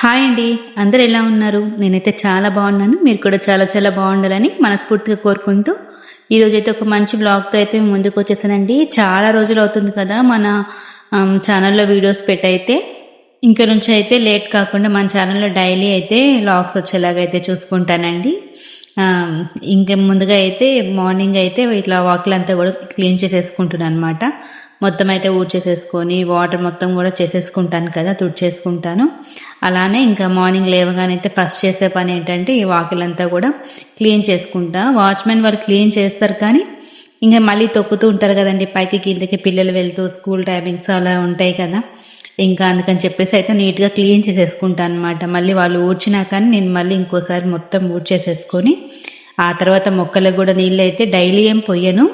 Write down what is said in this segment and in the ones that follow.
Hi అండి. అందరు ఎలా ఉన్నారు? నేనైతే చాలా బాగున్నాను. మీరు కూడా చాలా చాలా బాగుండాలని మనస్ఫూర్తిగా కోరుకుంటూ ఈరోజైతే ఒక మంచి బ్లాగ్తో అయితే ముందుకు వచ్చేసానండి. చాలా రోజులు అవుతుంది కదా మన ఛానల్లో వీడియోస్ పెట్టయితే ఇంక నుంచి అయితే లేట్ కాకుండా మన ఛానల్లో డైలీ అయితే లాగ్స్ వచ్చేలాగా అయితే చూసుకుంటానండి. ఇంకా ముందుగా అయితే మార్నింగ్ అయితే ఇట్లా వాకిలంతా కూడా క్లీన్ చేసేసుకుంటున్నాను అనమాట మొత్తం అయితే ఊడ్చేసేసుకొని వాటర్ మొత్తం కూడా చేసేసుకుంటాను కదా తుడిచేసుకుంటాను. అలానే ఇంకా మార్నింగ్ లేవగానైతే ఫస్ట్ చేసే పని ఏంటంటే ఈ వాకిలంతా కూడా క్లీన్ చేసుకుంటా. వాచ్మెన్ వాళ్ళు క్లీన్ చేస్తారు కానీ ఇంకా మళ్ళీ తొక్కుతూ ఉంటారు కదండి పైకి కిందకి పిల్లలు వెళ్తూ స్కూల్ టైమింగ్స్ అలా ఉంటాయి కదా. ఇంకా అందుకని చెప్పేసి అయితే నీట్గా క్లీన్ చేసేసుకుంటాను అనమాట మళ్ళీ వాళ్ళు ఊడ్చినా కానీ నేను మళ్ళీ ఇంకోసారి మొత్తం ఊడ్చేసేసుకొని ఆ తర్వాత మొక్కలకు కూడా నీళ్ళు అయితే డైలీ ఏం పొయ్యను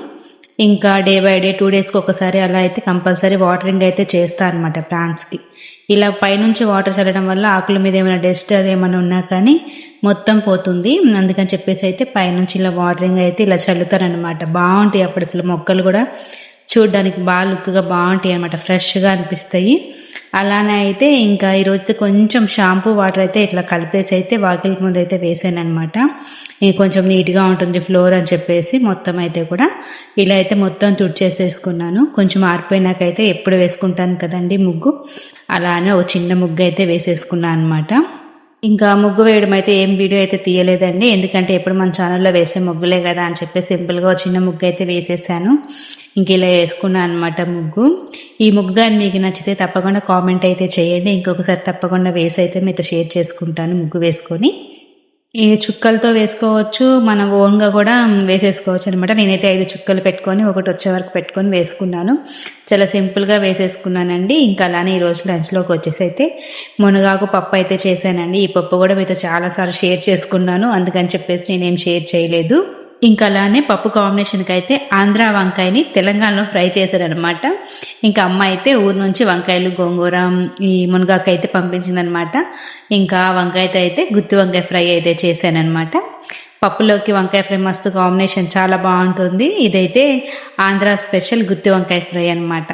ఇంకా డే బై డే టూ డేస్కి ఒకసారి అలా అయితే కంపల్సరీ వాటరింగ్ అయితే చేస్తా అనమాట ప్లాంట్స్కి ఇలా పైనుంచి వాటర్ చల్లడం వల్ల ఆకుల మీద ఏమైనా డస్ట్ అది ఏమైనా ఉన్నా కానీ మొత్తం పోతుంది. అందుకని చెప్పేసి అయితే పైనుంచి ఇలా వాటరింగ్ అయితే ఇలా చల్లుతారనమాట బాగుంటాయి అప్పుడు అసలు మొక్కలు కూడా. చూడడానికి బాగా లుక్గా బాగుంటాయి అనమాట ఫ్రెష్గా అనిపిస్తాయి. అలానే అయితే ఇంకా ఈరోజు కొంచెం షాంపూ వాటర్ అయితే ఇట్లా కలిపేసి అయితే వాకిలి ముందు అయితే వేసాను అనమాట కొంచెం నీట్గా ఉంటుంది ఫ్లోర్ అని చెప్పేసి మొత్తం అయితే కూడా. ఇలా అయితే మొత్తం తుడిచేసేసుకున్నాను. కొంచెం ఆరిపోయినాకైతే ఎప్పుడు వేసుకుంటాను కదండి ముగ్గు. అలానే ఒక చిన్న ముగ్గు అయితే వేసేసుకున్నాను అనమాట ఇంకా ముగ్గు వేయడం అయితే ఏం వీడియో అయితే తీయలేదండి. ఎందుకంటే ఎప్పుడు మన ఛానల్లో వేసే ముగ్గులే కదా అని చెప్పి సింపుల్గా ఒక చిన్న ముగ్గు అయితే వేసేసాను. ఇంక ఇలా వేసుకున్నాను అనమాట ముగ్గు. ఈ ముగ్గు కానీ మీకు నచ్చితే తప్పకుండా కామెంట్ అయితే చేయండి. ఇంకొకసారి తప్పకుండా వేసి అయితే మీతో షేర్ చేసుకుంటాను ముగ్గు వేసుకొని. ఈ చుక్కలతో వేసుకోవచ్చు. మన ఓన్గా కూడా వేసేసుకోవచ్చు అనమాట నేనైతే ఐదు చుక్కలు పెట్టుకొని ఒకటి వచ్చే వరకు పెట్టుకొని వేసుకున్నాను. చాలా సింపుల్గా వేసేసుకున్నానండి. ఇంకా అలానే ఈరోజు లంచ్లోకి వచ్చేసి అయితే మునగాకు పప్పు అయితే చేశానండి. ఈ పప్పు కూడా మీతో చాలాసార్లు షేర్ చేసుకున్నాను. అందుకని చెప్పేసి నేనేం షేర్ చేయలేదు. ఇంకా అలానే పప్పు కాంబినేషన్కి అయితే ఆంధ్ర వంకాయని తెలంగాణలో ఫ్రై చేశారనమాట ఇంకా అమ్మ అయితే ఊరు నుంచి వంకాయలు గోంగూర ఈ మునగాకు అయితే పంపించిందనమాట ఇంకా వంకాయతో అయితే గుత్తి వంకాయ ఫ్రై అయితే చేశానమాట పప్పులోకి వంకాయ ఫ్రై మస్తు కాంబినేషన్ చాలా బాగుంటుంది. ఇదైతే ఆంధ్ర స్పెషల్ గుత్తి వంకాయ ఫ్రై అనమాట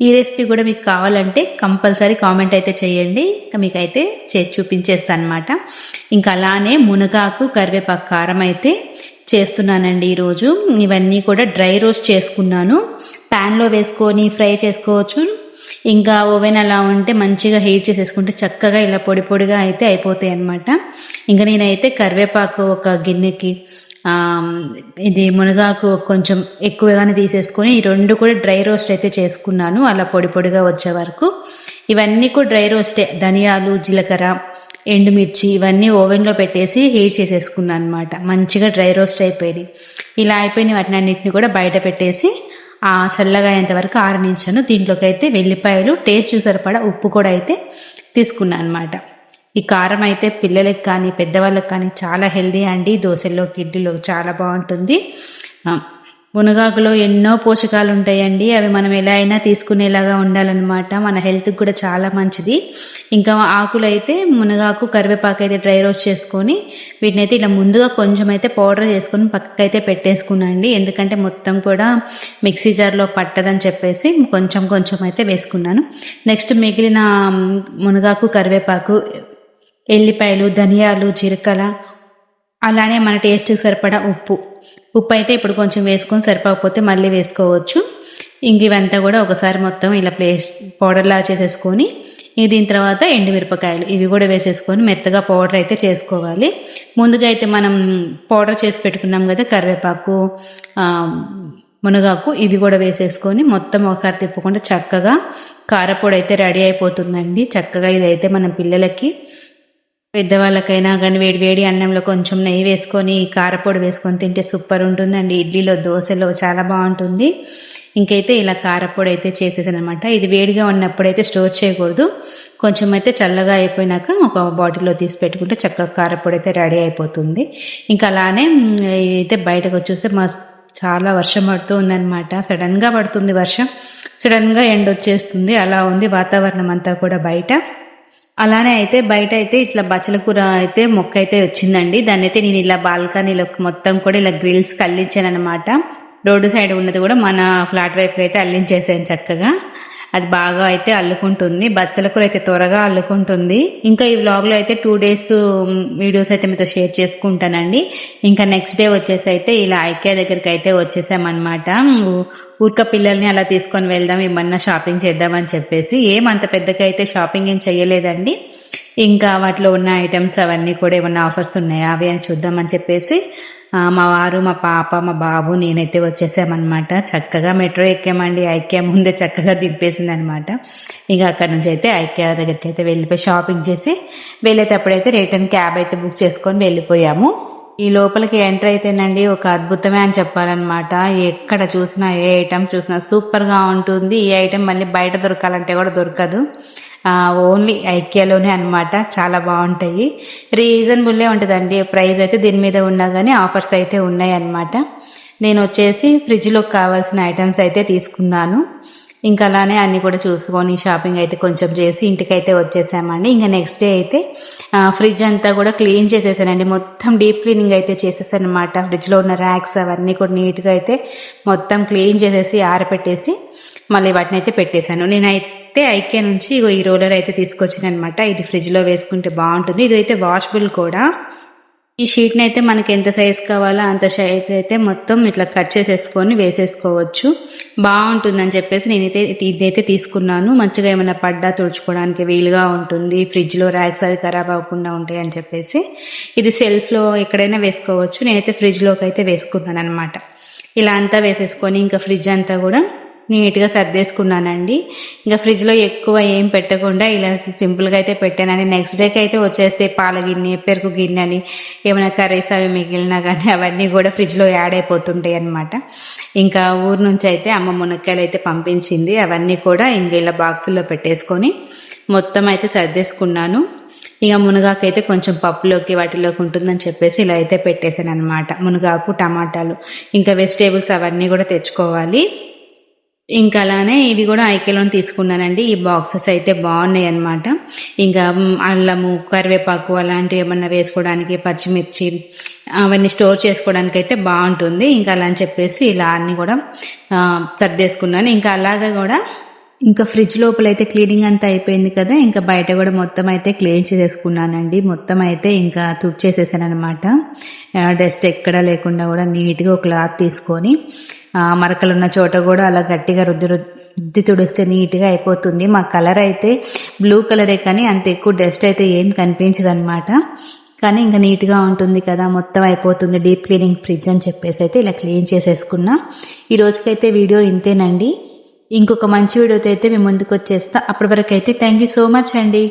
ఈ రెసిపీ కూడా మీకు కావాలంటే కంపల్సరీ కామెంట్ అయితే చేయండి. ఇంకా మీకు అయితే చేసి చూపించేస్తాను అనమాట ఇంకా అలానే మునగాకు కరివేపాకు కారం అయితే చేస్తున్నానండి ఈరోజు. ఇవన్నీ కూడా డ్రై రోస్ట్ చేసుకున్నాను. ప్యాన్లో వేసుకొని ఫ్రై చేసుకోవచ్చు. ఇంకా ఓవెన్ అలా ఉంటే మంచిగా హీట్ చేసేసుకుంటే చక్కగా ఇలా పొడి పొడిగా అయితే అయిపోతాయి అనమాట ఇంకా నేనైతే కరివేపాకు ఒక గిన్నెకి ఇది మునగాకు కొంచెం ఎక్కువగానే తీసేసుకొని ఈ రెండు కూడా డ్రై రోస్ట్ అయితే చేసుకున్నాను. అలా పొడి పొడిగా వచ్చే వరకు. ఇవన్నీ కూడా డ్రై రోస్టే. ధనియాలు జీలకర్ర ఎండుమిర్చి ఇవన్నీ ఓవెన్లో పెట్టేసి హీట్ చేసేసుకున్నాను అనమాట మంచిగా డ్రై రోస్ట్ అయిపోయింది. ఇలా అయిపోయిన వాటిని అన్నింటిని కూడా బయట పెట్టేసి ఆ చల్లగా అయ్యేంతవరకు ఆరనించాను. దీంట్లోకి అయితే వెల్లిపాయలు టేస్ట్ సరిపడా ఉప్పు కూడా అయితే తీసుకున్నాను అనమాట ఈ కారం అయితే పిల్లలకి కానీ పెద్దవాళ్ళకి కానీ చాలా హెల్దీ అండి. దోశల్లో ఇడ్లీలో చాలా బాగుంటుంది. మునగాకులో ఎన్నో పోషకాలు ఉంటాయండి అవి మనం ఎలా అయినా తీసుకునేలాగా ఉండాలన్నమాట. మన హెల్త్కి కూడా చాలా మంచిది. ఇంకా ఆకులు అయితే మునగాకు కరివేపాకు అయితే డ్రై రోస్ట్ చేసుకొని వీటిని అయితే ఇలా ముందుగా కొంచెం అయితే పౌడర్ చేసుకొని పక్కకైతే పెట్టేసుకున్నాండి. ఎందుకంటే మొత్తం కూడా మిక్సీ జార్లో పట్టదని చెప్పేసి కొంచెం కొంచెం అయితే వేసుకున్నాను. నెక్స్ట్ మిగిలిన మునగాకు కరివేపాకు ఎల్లిపాయలు ధనియాలు జీలకర్ర అలానే మన టేస్ట్కి సరిపడా ఉప్పు. ఉప్పు అయితే ఇప్పుడు కొంచెం వేసుకొని సరిపోకపోతే మళ్ళీ వేసుకోవచ్చు. ఇంక ఇవంతా కూడా ఒకసారి మొత్తం ఇలా ప్లేస్ పౌడర్లా చేసేసుకొని ఇది దీని తర్వాత ఎండుమిరపకాయలు ఇవి కూడా వేసేసుకొని మెత్తగా పౌడర్ అయితే చేసుకోవాలి. ముందుగా అయితే మనం పౌడర్ చేసి పెట్టుకున్నాం కదా కరివేపాకు మునగాకు ఇవి కూడా వేసేసుకొని మొత్తం ఒకసారి తిప్పకుండా చక్కగా కారపొడి అయితే రెడీ అయిపోతుందండి. చక్కగా ఇదైతే మన పిల్లలకి పెద్దవాళ్ళకైనా కానీ వేడి వేడి అన్నంలో కొంచెం నెయ్యి వేసుకొని కారపొడి వేసుకొని తింటే సూపర్ ఉంటుందండి. ఇడ్లీలో దోశలో చాలా బాగుంటుంది. ఇంకైతే ఇలా కారపొడి అయితే చేసేదనమాట ఇది వేడిగా ఉన్నప్పుడైతే స్టోర్ చేయకూడదు. కొంచెం అయితే చల్లగా అయిపోయినాక ఒక బాటిల్లో తీసి పెట్టుకుంటే చక్కగా కారపొడి అయితే రెడీ అయిపోతుంది. ఇంకా అలానే అయితే బయటకు వచ్చేస్తే మా చాలా వర్షం పడుతూ ఉందన్నమాట. సడన్గా పడుతుంది వర్షం. సడన్గా ఎండ వచ్చేస్తుంది అలా ఉంది వాతావరణం అంతా కూడా బయట. అలానే అయితే బయట అయితే ఇట్లా బచ్చల కూర అయితే మొక్క అయితే వచ్చిందండి. దాన్ని అయితే నేను ఇలా బాల్కనీలో మొత్తం కూడా ఇలా గ్రిల్స్ అల్లించాను అనమాట రోడ్డు సైడ్ ఉన్నది కూడా మన ఫ్లాట్ వైపు అయితే అల్లించేసాను చక్కగా. అది బాగా అయితే అల్లుకుంటుంది. బచ్చల కూర అయితే త్వరగా అల్లుకుంటుంది. ఇంకా ఈ వ్లాగ్లో అయితే టూ డేస్ వీడియోస్ అయితే మీతో షేర్ చేసుకుంటానండి. ఇంకా నెక్స్ట్ డే వచ్చేసి అయితే ఇలా ఐకే దగ్గరికి అయితే వచ్చేసామన్నమాట. ఊరిక పిల్లల్ని అలా తీసుకొని వెళ్దాం ఏమన్నా షాపింగ్ చేద్దామని చెప్పేసి. ఏమంత పెద్దగా అయితే షాపింగ్ ఏం చేయలేదండి ఇంకా వాటిలో ఉన్న ఐటమ్స్ అవన్నీ కూడా ఏమన్నా ఆఫర్స్ ఉన్నాయా? అవి అని చూద్దామని చెప్పేసి మా వారు మా పాప మా బాబు నేనైతే వచ్చేసామన్నమాట. చక్కగా మెట్రో ఎక్కామండి. ఐక్యా ముందే చక్కగా దింపేసింది అనమాట ఇంకా అక్కడ నుంచి అయితే ఐక్య దగ్గరికి అయితే వెళ్ళిపోయి షాపింగ్ చేసి వెళ్ళేటప్పుడైతే రిటర్న్ క్యాబ్ అయితే బుక్ చేసుకొని వెళ్ళిపోయాము. ఈ లోపలికి ఎంటర్ అయితేనండి ఒక అద్భుతమే అని చెప్పాలన్నమాట. ఎక్కడ చూసినా ఏ ఐటమ్ చూసినా సూపర్గా ఉంటుంది. ఈ ఐటమ్ మళ్ళీ బయట దొరకాలంటే కూడా దొరకదు. ఓన్లీ ఐక్యాలోనే అనమాట చాలా బాగుంటాయి. రీజనబుల్లే ఉంటుందండి. ప్రైస్ అయితే దీని మీద ఉన్నా కానీ ఆఫర్స్ అయితే ఉన్నాయి అన్నమాట నేను వచ్చేసి ఫ్రిడ్జ్లోకి కావాల్సిన ఐటమ్స్ అయితే తీసుకున్నాను. ఇంకా అలానే అన్ని కూడా చూసుకొని షాపింగ్ అయితే కొంచెం చేసి ఇంటికైతే వచ్చేసామండి. ఇంకా నెక్స్ట్ డే అయితే ఫ్రిడ్జ్ అంతా కూడా క్లీన్ చేసేసానండి. మొత్తం డీప్ క్లీనింగ్ అయితే చేసేసాను అనమాట ఫ్రిడ్జ్లో ఉన్న ర్యాక్స్ అవన్నీ కూడా నీట్గా అయితే మొత్తం క్లీన్ చేసేసి ఆరపెట్టేసి మళ్ళీ వాటిని అయితే పెట్టేశాను. నేనైతే ఐకే నుంచి ఇగో ఈ రోలర్ అయితే తీసుకొచ్చాను అనమాట ఇది ఫ్రిడ్జ్లో వేసుకుంటే బాగుంటుంది. ఇది అయితే వాషబుల్ కూడా. ఈ షీట్ని అయితే మనకి ఎంత సైజ్ కావాలో అంత సైజ్ అయితే మొత్తం ఇట్లా కట్ చేసేసుకొని వేసేసుకోవచ్చు. బాగుంటుందని చెప్పేసి నేనైతే ఇదైతే తీసుకున్నాను. మంచిగా ఏమైనా పడ్డా తుడుచుకోవడానికి వీలుగా ఉంటుంది. ఫ్రిడ్జ్లో ర్యాక్స్ అవి ఖరాబ్ అవ్వకుండా ఉంటాయి అని చెప్పేసి. ఇది సెల్ఫ్లో ఎక్కడైనా వేసుకోవచ్చు. నేనైతే ఫ్రిడ్జ్లోకి అయితే వేసుకున్నాను అనమాట ఇలా అంతా వేసేసుకొని ఇంకా ఫ్రిడ్జ్ అంతా కూడా నీట్గా సర్దేసుకున్నానండి. ఇంకా ఫ్రిడ్జ్లో ఎక్కువ ఏం పెట్టకుండా ఇలా సింపుల్గా అయితే పెట్టానండి. నెక్స్ట్ డేకి అయితే వచ్చేస్తే పాల గిన్నె పెరుగు గిన్నె అని ఏమైనా కర్రీస్ అవి మిగిలినా కానీ అవన్నీ కూడా ఫ్రిడ్జ్లో యాడ్ అయిపోతుంటాయి అనమాట ఇంకా ఊరు నుంచి అయితే అమ్మ మునక్కాయలు అయితే పంపించింది. అవన్నీ కూడా ఇంకా ఇలా బాక్సుల్లో పెట్టేసుకొని మొత్తం అయితే సర్దేసుకున్నాను. ఇక మునగాకు అయితే కొంచెం పప్పులోకి వాటిలోకి ఉంటుందని చెప్పేసి ఇలా అయితే పెట్టేశాను అనమాట మునగాకు టమాటాలు ఇంకా వెజిటేబుల్స్ అవన్నీ కూడా తెచ్చుకోవాలి. ఇంకా అలానే ఇవి కూడా ఐకేలోని తీసుకున్నానండి. ఈ బాక్సెస్ అయితే బాగున్నాయి అనమాట ఇంకా అల్లము కరివేపాకు అలాంటివి ఏమన్నా వేసుకోవడానికి పచ్చిమిర్చి అవన్నీ స్టోర్ చేసుకోవడానికి అయితే బాగుంటుంది. ఇంకా అలా అని చెప్పేసి ఇలా అన్ని కూడా సర్దేసుకున్నాను. ఇంకా అలాగా కూడా ఇంకా ఫ్రిడ్జ్ లోపల అయితే క్లీనింగ్ అంతా అయిపోయింది కదా ఇంకా బయట కూడా మొత్తం అయితే క్లీన్ చేసేసుకున్నానండి. మొత్తం అయితే ఇంకా తుడిచేసేసాను అనమాట డస్ట్ ఎక్కడా లేకుండా కూడా నీట్గా ఒక క్లాత్ తీసుకొని మరకలున్న మరకలు ఉన్న చోట కూడా అలా గట్టిగా రుద్ది రుద్ది తుడిస్తే నీట్గా అయిపోతుంది. మా కలర్ అయితే బ్లూ కలరే కానీ అంత ఎక్కువ డస్ట్ అయితే ఏం కనిపించదు అనమాట కానీ ఇంకా నీట్గా ఉంటుంది కదా మొత్తం అయిపోతుంది డీప్ క్లీనింగ్ ఫ్రిడ్జ్ అని చెప్పేసి అయితే ఇలా క్లీన్ చేసేసుకున్నా. ఈ రోజుకైతే వీడియో ఇంతేనండి. ఇంకొక మంచి వీడియోతో అయితే మేము ముందుకు వచ్చేస్తా. అప్పటి వరకు అయితే థ్యాంక్ యూ సో మచ్ అండి.